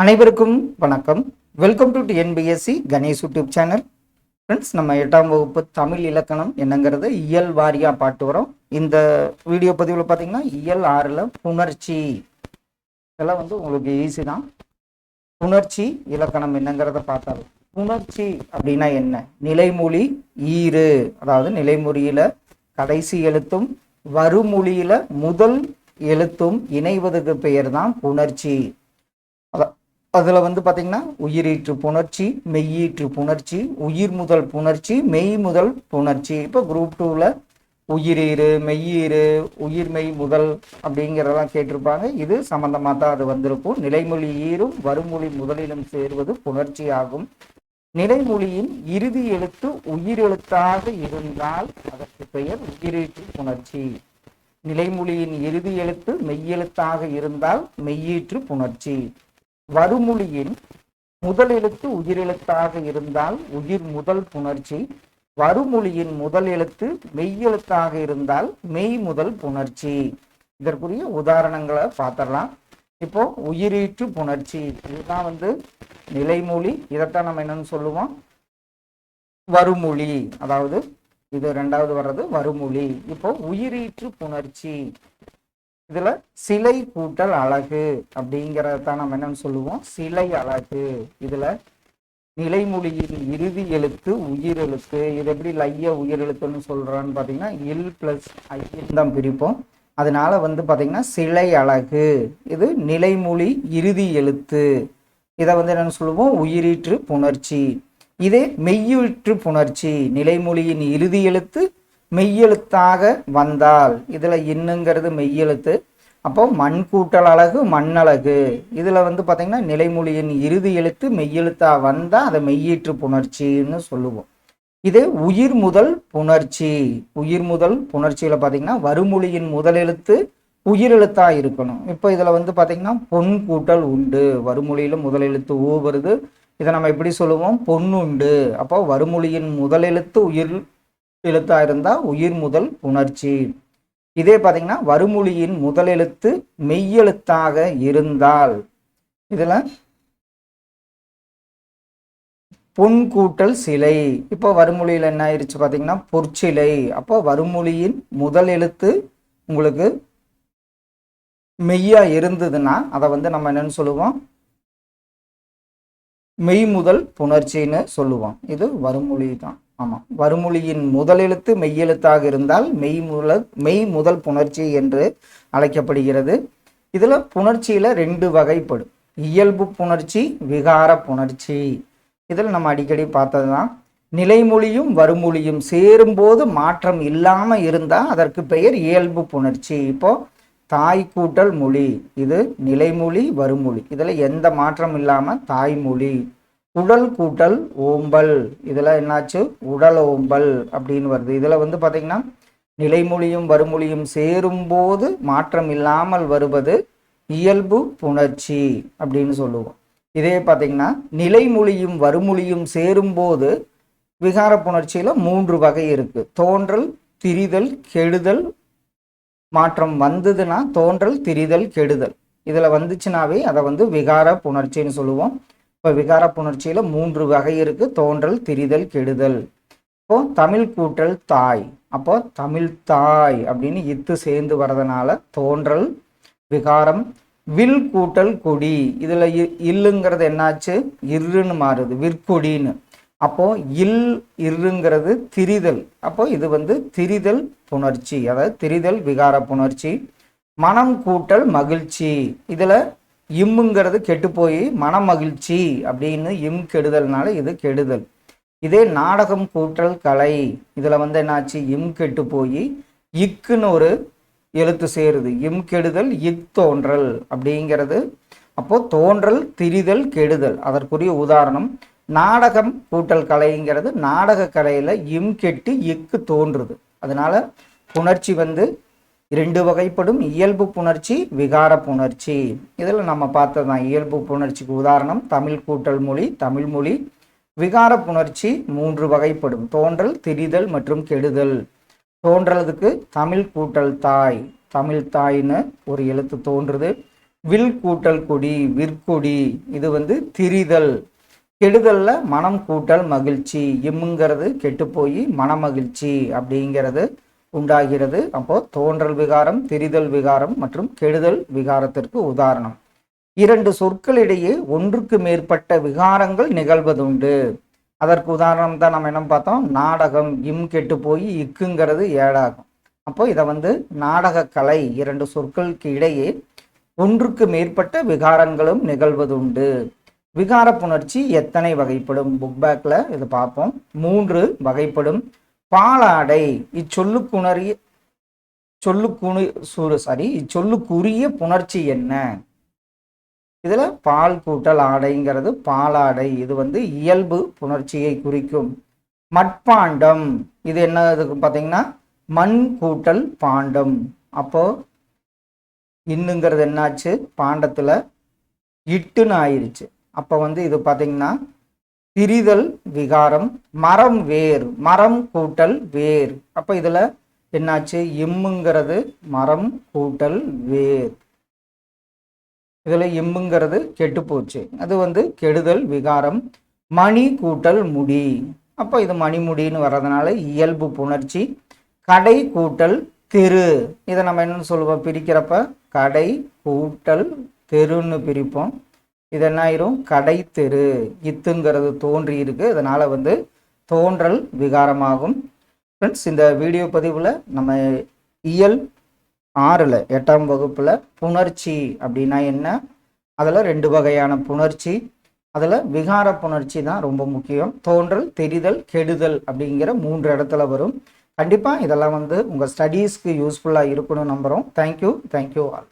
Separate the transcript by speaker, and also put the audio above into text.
Speaker 1: அனைவருக்கும் வணக்கம். Welcome to TNPSC Ganesh YouTube channel friends நம்ம எட்டாம் வகுப்பு தமிழ் இலக்கணம் என்னங்கிறது இயல் வாரியாக பாட்டு வரோம். இந்த வீடியோ பதிவில் பார்த்தீங்கன்னா இயல் ஆறில் புணர்ச்சி. இதெல்லாம் வந்து உங்களுக்கு ஈஸி தான். புணர்ச்சி இலக்கணம் என்னங்கிறத பார்த்தாலும். புணர்ச்சி அப்படின்னா என்ன? நிலைமொழி ஈறு. அதாவது நிலைமொழியில் கடைசி எழுத்தும் வருமொழியில் முதல் எழுத்தும் இணைவதுக்கு பெயர் தான் புணர்ச்சி. அதான். அதில் வந்து பார்த்திங்கன்னா உயிரீற்று புணர்ச்சி மெய்யீற்று புணர்ச்சி உயிர் முதல் புணர்ச்சி மெய் முதல் புணர்ச்சி. இப்போ குரூப் டூவில் உயிரீறு மெய்யீறு உயிர்மெய் முதல் அப்படிங்கிறதெல்லாம் கேட்டிருப்பாங்க. இது சம்பந்தமாக தான் அது வந்திருக்கும். நிலைமொழி ஈரும் வருமொழி முதலிலும் சேர்வது புணர்ச்சி ஆகும். நிலைமொழியின் இறுதி எழுத்து உயிரெழுத்தாக இருந்தால் அதற்கு பெயர் உயிரீற்று புணர்ச்சி. நிலைமொழியின் இறுதி எழுத்து மெய்யெழுத்தாக இருந்தால் மெய்யீற்று புணர்ச்சி. வருமொழியின் முதல் எழுத்து உயிரெழுத்தாக இருந்தால் உயிர் முதல் புணர்ச்சி வருமொழியின் முதல் எழுத்து மெய்யெழுத்தாக இருந்தால் மெய் முதல் புணர்ச்சி. இதற்குரிய உதாரணங்களை பார்த்துடலாம். இப்போ உயிரீற்று புணர்ச்சி இதுதான் வந்து நிலைமொழி. இதைத்தான் நம்ம என்னன்னு சொல்லுவோம்? வருமொழி அதாவது இது ரெண்டாவது வர்றது வருமொழி இப்போ உயிரீற்று புணர்ச்சி. இதில் சிலை கூட்டல் அழகு அப்படிங்கிறத நம்ம என்னன்னு சொல்லுவோம். சிலை அழகு. இதில் நிலைமொழியின் இறுதி எழுத்து உயிர் எழுத்து. இது எப்படி லைய உயிர் எழுத்துன்னு சொல்கிறான்னு பார்த்தீங்கன்னா இல் ப்ளஸ் ஐயில் தான் பிரிப்போம். அதனால வந்து பார்த்திங்கன்னா சிலை அழகு. இது நிலைமொழி இறுதி எழுத்து. இதை வந்து என்னென்னு சொல்லுவோம்? உயிரீற்று புணர்ச்சி. இதே மெய்யீற்று புணர்ச்சி. நிலைமொழியின் இறுதி எழுத்து மெய்யெழுத்தாக வந்தால். இதில் இன்னுங்கிறது மெய்யெழுத்து. அப்போ மண் கூட்டல் அழகு மண்ணழகு. இதில் வந்து பார்த்திங்கன்னா நிலைமொழியின் இறுதி எழுத்து மெய்யெழுத்தாக வந்தால் அதை மெய்யீற்று புணர்ச்சின்னு சொல்லுவோம். இதே உயிர் முதல் புணர்ச்சி. உயிர் முதல் புணர்ச்சியில் பார்த்தீங்கன்னா வருமொழியின் முதல் எழுத்து உயிரெழுத்தாக இருக்கணும். இப்போ இதில் வந்து பார்த்தீங்கன்னா பொன் கூட்டல் உண்டு. வறுமொழியில் முதல் எழுத்து ஊ வருது. இதை நம்ம எப்படி சொல்லுவோம்? பொன்னுண்டு. அப்போ வருமொழியின் முதல் எழுத்து உயிர் எழுத்தா இருந்தா உயிர் முதல் புணர்ச்சி. இதே பார்த்தீங்கன்னா வருமொழியின் முதல் எழுத்து மெய்யெழுத்தாக இருந்தால். இதுல பொன் கூட்டல் சிலை. இப்போ வருமொழியில் என்ன ஆயிடுச்சு பார்த்தீங்கன்னா பொற்சிலை. அப்போ வருமொழியின் முதல் எழுத்து உங்களுக்கு மெய்யா இருந்ததுன்னா அதை வந்து நம்ம என்னன்னு சொல்லுவோம்? மெய் முதல் புணர்ச்சின்னு சொல்லுவோம். இது வருமொழி தான் ஆமாம் வருமொழியின் முதல் எழுத்து மெய்யெழுத்தாக இருந்தால் மெய் முதல் மெய் முதல் புணர்ச்சி என்று அழைக்கப்படுகிறது. இதில் புணர்ச்சியில் ரெண்டு வகைப்படும். இயல்பு புணர்ச்சி விகார புணர்ச்சி. இதில் நம்ம அடிக்கடி பார்த்தது தான் நிலைமொழியும் வருமொழியும் சேரும்போது மாற்றம் இல்லாமல் இருந்தால் அதற்கு பெயர் இயல்பு புணர்ச்சி. இப்போது தாய் கூட்டல் மொழி இது நிலைமொழி வருமொழி இதில் எந்த மாற்றம் இல்லாமல் தாய்மொழி. உடல் கூட்டல் ஓம்பல். இதில் என்னாச்சு? உடல் ஓம்பல் அப்படின்னு வருது. இதில் வந்து பார்த்திங்கன்னா நிலைமொழியும் வறுமொழியும் சேரும்போது மாற்றம் இல்லாமல் வருவது இயல்பு புணர்ச்சி அப்படின்னு சொல்லுவோம். இதே பார்த்தீங்கன்னா நிலைமொழியும் வறுமொழியும் சேரும்போது விகார புணர்ச்சியில் மூன்று வகை இருக்குது தோன்றல் திரிதல் கெடுதல். மாற்றம் வந்ததுன்னா தோன்றல் திரிதல் கெடுதல். இதில் வந்துச்சுனாவே அதை வந்து விகார புணர்ச்சின்னு சொல்லுவோம். இப்போ விகார புணர்ச்சியில் மூன்று வகை இருக்கு. தோன்றல் திரிதல் கெடுதல். இப்போ தமிழ் கூட்டல் தாய். அப்போ தமிழ் தாய் அப்படின்னு இத்து சேர்ந்து வர்றதுனால தோன்றல் விகாரம் வில் கூட்டல் கொடி. இதில் இ- இல்லுங்கிறது என்னாச்சு? இருன்னு மாறுது. விற்கொடின்னு. அப்போ இல் இருங்கிறது திரிதல். அப்போ இது வந்து திரிதல் புணர்ச்சி. அதாவது திரிதல் விகார புணர்ச்சி. மனம் கூட்டல் மகிழ்ச்சி. இதில் இம்முங்கிறது கெட்டு போய் மனமகிழ்ச்சி அப்படின்னு இம் கெடுதல்னால இது கெடுதல். இதே நாடகம் கூட்டல் கலை இதில் வந்து என்னாச்சு? இம் கெட்டு போய் இக்குன்னு ஒரு எழுத்து சேருது. இம் கெடுதல் இக் தோன்றல் அப்படிங்கிறது. அப்போது தோன்றல் திரிதல் கெடுதல். அதற்குரிய உதாரணம் நாடகம் கூட்டல் கலைங்கிறது நாடக கலையில் இம் கெட்டு இக்கு தோன்றுது. அதனால புணர்ச்சி வந்து இரண்டு வகைப்படும் இயல்பு புணர்ச்சி விகார புணர்ச்சி. இதில் நம்ம பார்த்ததுதான் இயல்பு புணர்ச்சிக்கு உதாரணம் தமிழ் கூட்டல் மொழி தமிழ் மொழி. விகார புணர்ச்சி மூன்று வகைப்படும் தோன்றல் திரிதல் மற்றும் கெடுதல். தோன்றதுக்கு தமிழ் கூட்டல் தாய். தமிழ் தாய்ன்னு ஒரு எழுத்து தோன்றுது. வில் கூட்டல் கொடி விற்கொடி இது வந்து திரிதல். கெடுதல்ல மனம் கூட்டல் மகிழ்ச்சி இம்முங்கிறது கெட்டு போய் மனமகிழ்ச்சி அப்படிங்கிறது உண்டாகிறது. அப்போ தோன்றல் விகாரம் திரிதல் விகாரம் மற்றும் கெடுதல் விகாரத்திற்கு உதாரணம். இரண்டு சொற்களிடையே ஒன்றுக்கு மேற்பட்ட விகாரங்கள் நிகழ்வதுண்டு. அதற்கு உதாரணம் தான் நம்ம என்ன பார்த்தோம்? நாடகம் இம் கெட்டு போய் இக்குங்கிறது ஏடாகும். அப்போ இதை வந்து நாடக கலை இரண்டு சொற்களுக்கு இடையே ஒன்றுக்கு மேற்பட்ட விகாரங்களும் நிகழ்வதுண்டு. விகார புணர்ச்சி எத்தனை வகைப்படும்? புக் பேக்கில் இது பார்ப்போம். மூன்று வகைப்படும். பாலாடை இச்சொல்லுக்குணரிய சொல்லுக்குணு சாரி இச்சொல்லுக்குரிய புணர்ச்சி என்ன? இதில் பால் கூட்டல் ஆடைங்கிறது பாலாடை. இது வந்து இயல்பு புணர்ச்சியை குறிக்கும். மட்பாண்டம் இது என்ன இதுக்கு பார்த்தீங்கன்னா மண் கூட்டல் பாண்டம். அப்போ இன்னுங்கிறது என்னாச்சு? பாண்டத்தில் இட்டுன்னு ஆயிடுச்சு அப்போ வந்து இது பார்த்தீங்கன்னா பிரிதல் விகாரம் மரம் வேர் மரம் கூட்டல் வேர். அப்போ இதில் என்னாச்சு? இம்முங்கிறது மரம் கூட்டல் வேர். இதில் இம்முங்கிறது கெட்டு போச்சு அது வந்து கெடுதல் விகாரம் மணி கூட்டல் முடி. அப்போ இது மணிமுடின்னு வர்றதுனால இயல்பு புணர்ச்சி கடை கூட்டல் தெரு. இதை நம்ம என்னன்னு சொல்லுவோம்? பிரிக்கிறப்ப கடை கூட்டல் தெருன்னு பிரிப்போம். இது என்ன ஆயிரும் கடை தெரு இத்துங்கிறது தோன்றி இருக்கு அதனால வந்து தோன்றல் விகாரமாகும். ஃப்ரெண்ட்ஸ் இந்த வீடியோ பதிவில் நம்ம இயல் ஆறில் எட்டாம் வகுப்பில் புணர்ச்சி அப்படின்னா என்ன? அதில் ரெண்டு வகையான புணர்ச்சி. அதில் விகார புணர்ச்சி தான் ரொம்ப முக்கியம். தோன்றல் தெரிதல் கெடுதல் அப்படிங்கிற மூன்று இடத்துல வரும். கண்டிப்பாக இதெல்லாம் வந்து உங்கள் ஸ்டடீஸ்க்கு யூஸ்ஃபுல்லாக இருக்கணும்னு நம்புகிறோம் தேங்க்யூ தேங்க்யூ ஆல்